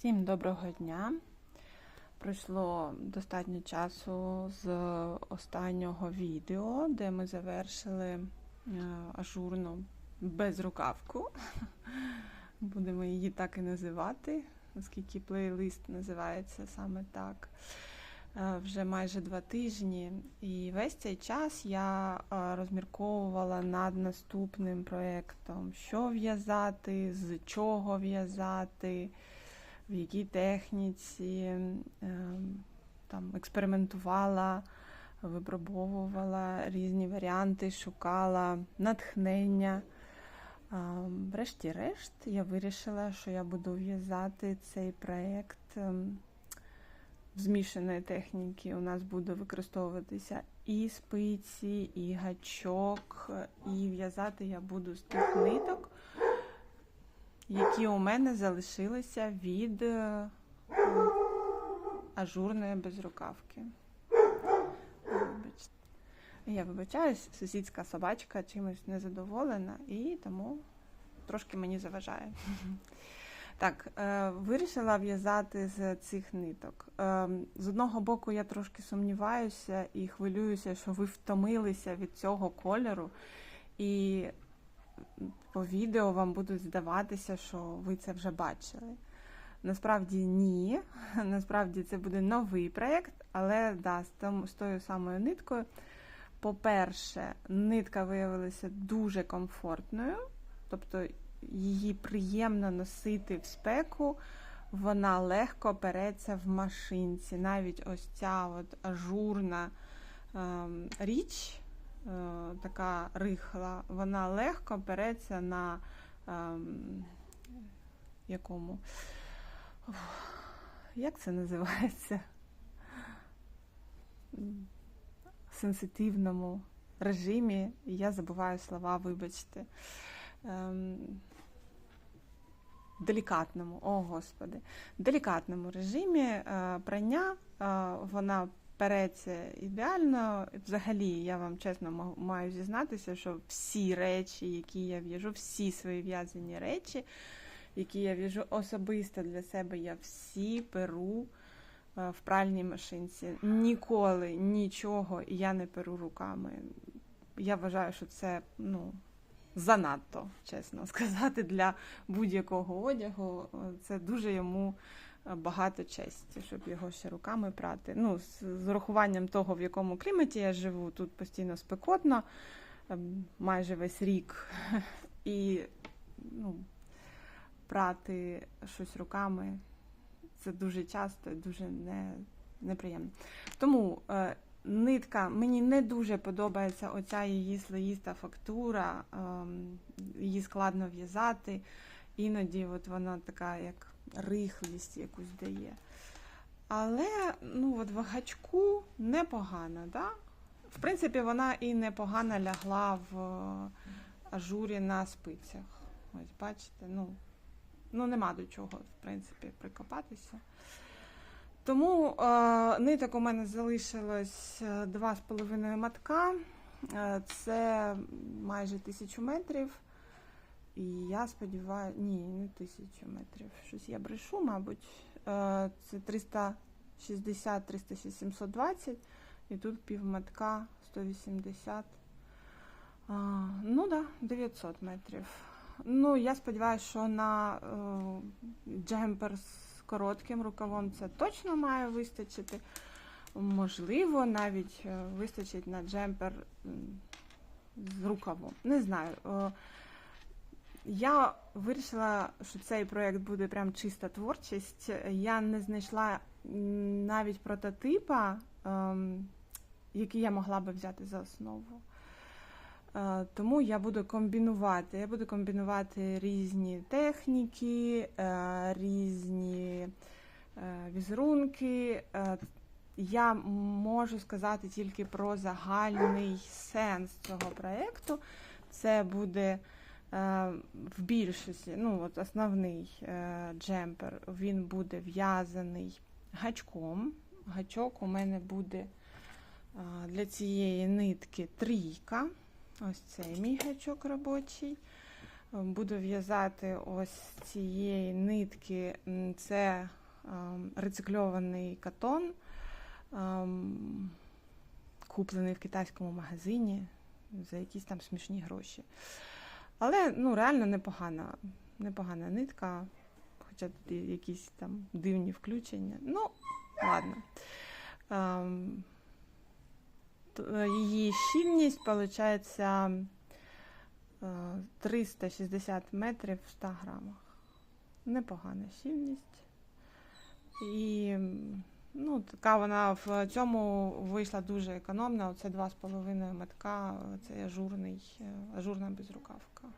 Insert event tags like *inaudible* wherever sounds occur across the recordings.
Всім доброго дня. Пройшло достатньо часу з останнього відео, де ми завершили е, ажурну безрукавку. *laughs* Будемо її так і називати, оскільки плейлист називається саме так. Е, Вже майже два тижні, і весь цей час я е, розмірковувала над наступним проєктом, що в'язати, з чого в'язати, в якій техніці, ем, там експериментувала, випробовувала різні варіанти, шукала натхнення. Ем, Врешті-решт, я вирішила, що я буду в'язати цей проєкт ем, змішаної техніки. У нас буде використовуватися і спиці, і гачок, і в'язати я буду з тих ниток, які у мене залишилися від е, ажурної безрукавки. Я вибачаюсь, сусідська собачка чимось незадоволена і тому трошки мені заважає. Так, е, вирішила в'язати з цих ниток. Е, з одного боку, я трошки сумніваюся і хвилююся, що ви втомилися від цього кольору, і по відео вам будуть здаватися, що ви це вже бачили. Насправді ні. *laughs* Насправді це буде новий проєкт, але да, з, там, з тою самою ниткою. По-перше, нитка виявилася дуже комфортною, тобто її приємно носити в спеку, вона легко переться в машинці. Навіть ось ця от ажурна е, річ, така рихла, вона легко переться на е, якому? Як це називається? Сенситивному режимі. Я забуваю слова, вибачте. Ем, делікатному, о господи, делікатному режимі е, прання е, вона переться ідеально. Взагалі, я вам чесно маю зізнатися, що всі речі, які я в'яжу, всі свої в'язані речі, які я в'яжу особисто для себе, я всі перу е, в пральній машинці. Ніколи нічого я не перу руками. Я вважаю, що це ну, занадто, чесно сказати, для будь-якого одягу. Це дуже йому багато честі, щоб його ще руками прати. Ну, з, з урахуванням того, в якому кліматі я живу, тут постійно спекотно, майже весь рік. *laughs* І ну, прати щось руками це дуже часто і дуже не, неприємно. Тому е, нитка, мені не дуже подобається оця її слоїста фактура, ем, її складно в'язати. Іноді от вона така, як рихлість якусь дає. Але ну, от в гачку непогана. Да? В принципі, вона і непогано лягла в ажурі на спицях. Ось, бачите, ну, ну нема до чого, в принципі, прикопатися. Тому е, ниток у мене залишилось 2,5 матка. Е, це майже тисячу метрів. І я сподіваюся, ні, не тисячу метрів. Щось я брешу, мабуть. Е, це 360, 360, 720. І тут півматка 180. Ну да, 900 метрів. Ну, я сподіваюся, що на е, джемпер з коротким рукавом це точно має вистачити. Можливо, навіть е, вистачить на джемпер з рукавом. Не знаю. Я вирішила, що цей проєкт буде прям чиста творчість. Я не знайшла навіть прототипа, ем, який я могла би взяти за основу. Е, тому я буду комбінувати. Я буду комбінувати різні техніки, е, різні е, візерунки. Я можу сказати тільки про загальний сенс цього проєкту. Це буде в більшості, ну от основний джемпер, він буде в'язаний гачком. Гачок у мене буде для цієї нитки трійка. Ось цей мій гачок робочий. Буду в'язати ось цієї нитки. Це рецикльований катон, куплений в китайському магазині за якісь там смішні гроші. Але ну, реально непогана, непогана нитка, хоча тут якісь там дивні включення. Ну, ладно. Ем, е, її щільність, виходить, 360 метрів в 100 грамах. Непогана щільність. І ну, така вона в цьому вийшла дуже економна. Оце 2,5 метка, це ажурний, е, ажурна безрукавка.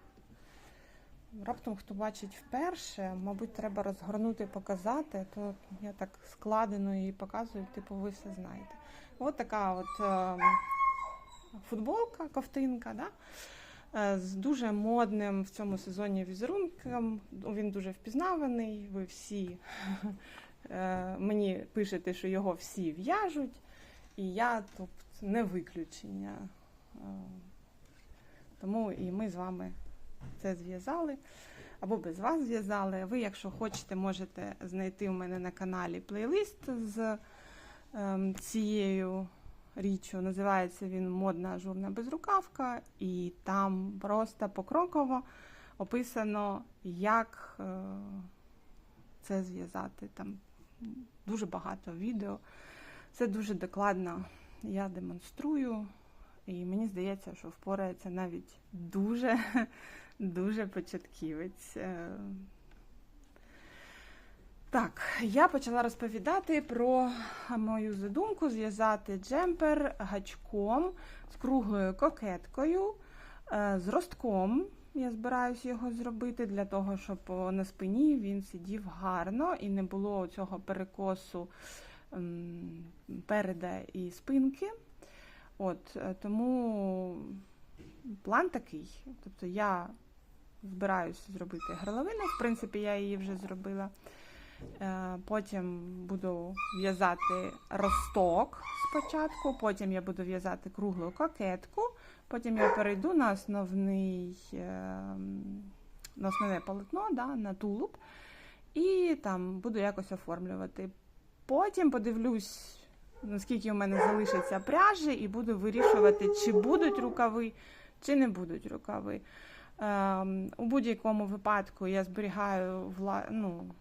Раптом, хто бачить вперше, мабуть, треба розгорнути, показати, то я так складено її показую, типу, ви все знаєте. От така от е, футболка, ковтинка, да? е, з дуже модним в цьому сезоні візерунком. Він дуже впізнаваний. Ви всі мені пишете, що його всі в'яжуть, і я тут не виключення. Е, Тому і ми з вами це зв'язали. Або без вас зв'язали. Ви, якщо хочете, можете знайти у мене на каналі плейлист з ем, цією річчю. Називається він Модна ажурна безрукавка, і там просто покроково описано, як е, це зв'язати. Там дуже багато відео. Це дуже докладно. Я демонструю, і мені здається, що впорається навіть дуже, *laughs* дуже початківець. Е, Так, я почала розповідати про мою задумку зв'язати джемпер гачком з круглою кокеткою, е, з ростком. Я збираюся його зробити для того, щоб на спині він сидів гарно і не було цього перекосу переда і спинки. От, е, тому план такий. Тобто я збираюся зробити горловину, в принципі, я її вже зробила. Е, Потім буду в'язати росток спочатку, потім я буду в'язати круглу кокетку, потім я перейду на основний, е, на основне полотно, да, на тулуб, і там буду якось оформлювати. Потім подивлюсь, наскільки у мене залишиться пряжі, і буду вирішувати, чи будуть рукави, чи не будуть рукави. Ем, У будь-якому випадку я зберігаю ну,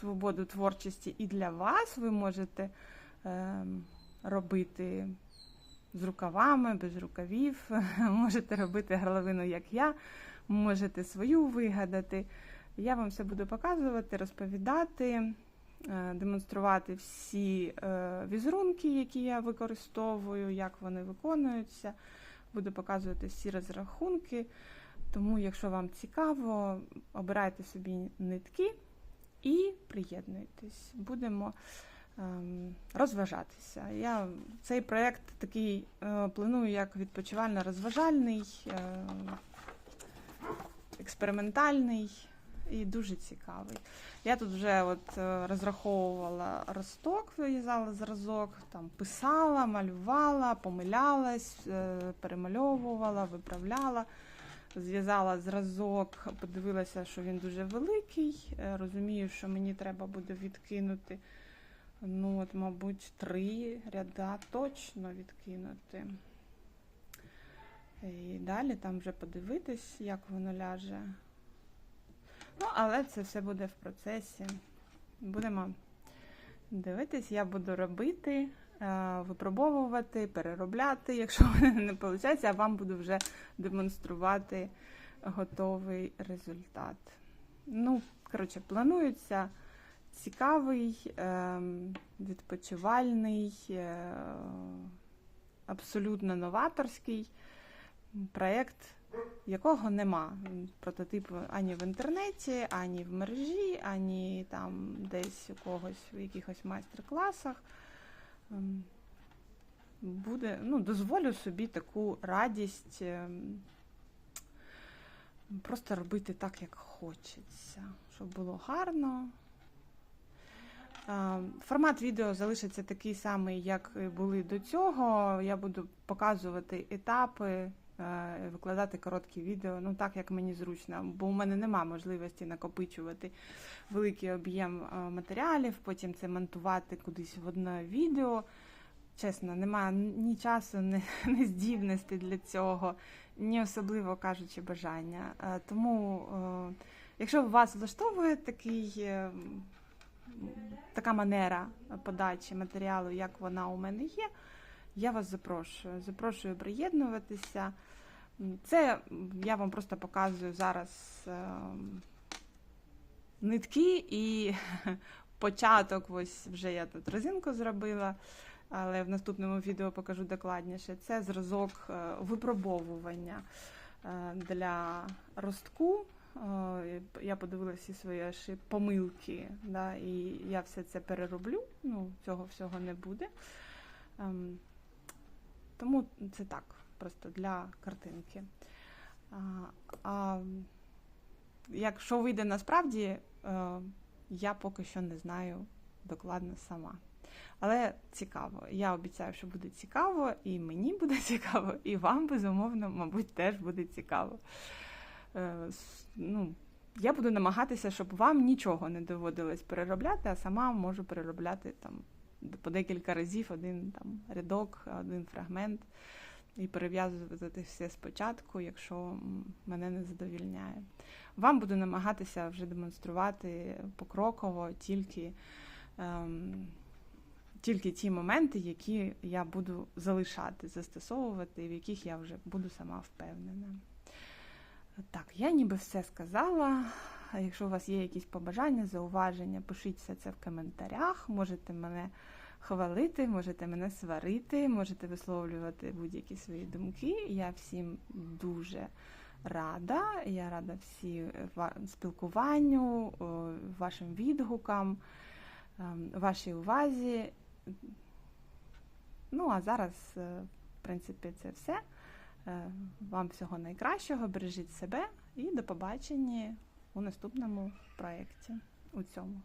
свободу творчості і для вас. Ви можете ем, робити з рукавами, без рукавів, *laughs* можете робити горловину, як я, можете свою вигадати. Я вам все буду показувати, розповідати, е, демонструвати всі е, візерунки, які я використовую, як вони виконуються. Буду показувати всі розрахунки. Тому, якщо вам цікаво, обирайте собі нитки і приєднуйтесь. Будемо ем, розважатися. Я цей проєкт такий е, планую як відпочивально-розважальний, е, експериментальний і дуже цікавий. Я тут вже от е, розраховувала росток, вирізала зразок, там писала, малювала, помилялась, перемальовувала, виправляла. Зв'язала зразок, подивилася, що він дуже великий. Розумію, що мені треба буде відкинути, ну, от, мабуть, три ряда точно відкинути. І далі там вже подивитись, як воно ляже. Ну, але це все буде в процесі. Будемо дивитись, я буду робити, е, випробовувати, переробляти, якщо не виходить, а вам буду вже демонструвати готовий результат. Ну, коротше, планується цікавий, ем, відпочивальний, е, абсолютно новаторський проєкт, якого нема прототипу ані в інтернеті, ані в мережі, ані там десь у когось в якихось майстер-класах. Ем, Буде, ну, дозволю собі таку радість ем, просто робити так, як хочеться, щоб було гарно. Формат відео залишиться такий самий, як були до цього. Я буду показувати етапи, е, викладати короткі відео, ну так як мені зручно, бо у мене нема можливості накопичувати великий об'єм е, матеріалів, потім це монтувати кудись в одне відео. Чесно, немає ні часу, ні, *laughs* ні здібності для цього, ні особливо кажучи бажання. Е, Тому, якщо вас влаштовує такий, така манера подачі матеріалу, як вона у мене є, я вас запрошую. Запрошую приєднуватися. Це я вам просто показую зараз е, нитки і *laughs* початок. Ось вже я тут резинку зробила, але в наступному відео покажу докладніше. Це зразок е, випробовування е, для ростку. Е, Я подивилася всі свої помилки, да, і я все це перероблю. Ну, цього всього не буде. Ем, Тому це так, просто для картинки. А, а якщо вийде насправді, е, я поки що не знаю докладно сама. Але цікаво. Я обіцяю, що буде цікаво, і мені буде *laughs* цікаво, і вам, безумовно, мабуть, теж буде цікаво. Е, ну, я буду намагатися, щоб вам нічого не доводилось переробляти, а сама можу переробляти там по декілька разів один там рядок, один фрагмент і перев'язувати все спочатку, якщо мене не задовільняє. Вам буду намагатися вже демонструвати покроково тільки, ем, тільки ті моменти, які я буду залишати, застосовувати, в яких я вже буду сама впевнена. Так, я ніби все сказала. Якщо у вас є якісь побажання, зауваження, пишіть все це в коментарях. Можете мене хвалити, можете мене сварити, можете висловлювати будь-які свої думки. Я всім дуже рада. Я рада всі спілкуванню, вашим відгукам, ем, вашій увазі. Ну, а зараз, е, в принципі, це все. Е, Вам всього найкращого, бережіть себе і до побачення у наступному проєкті. У цьому.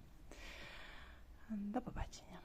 До побачення.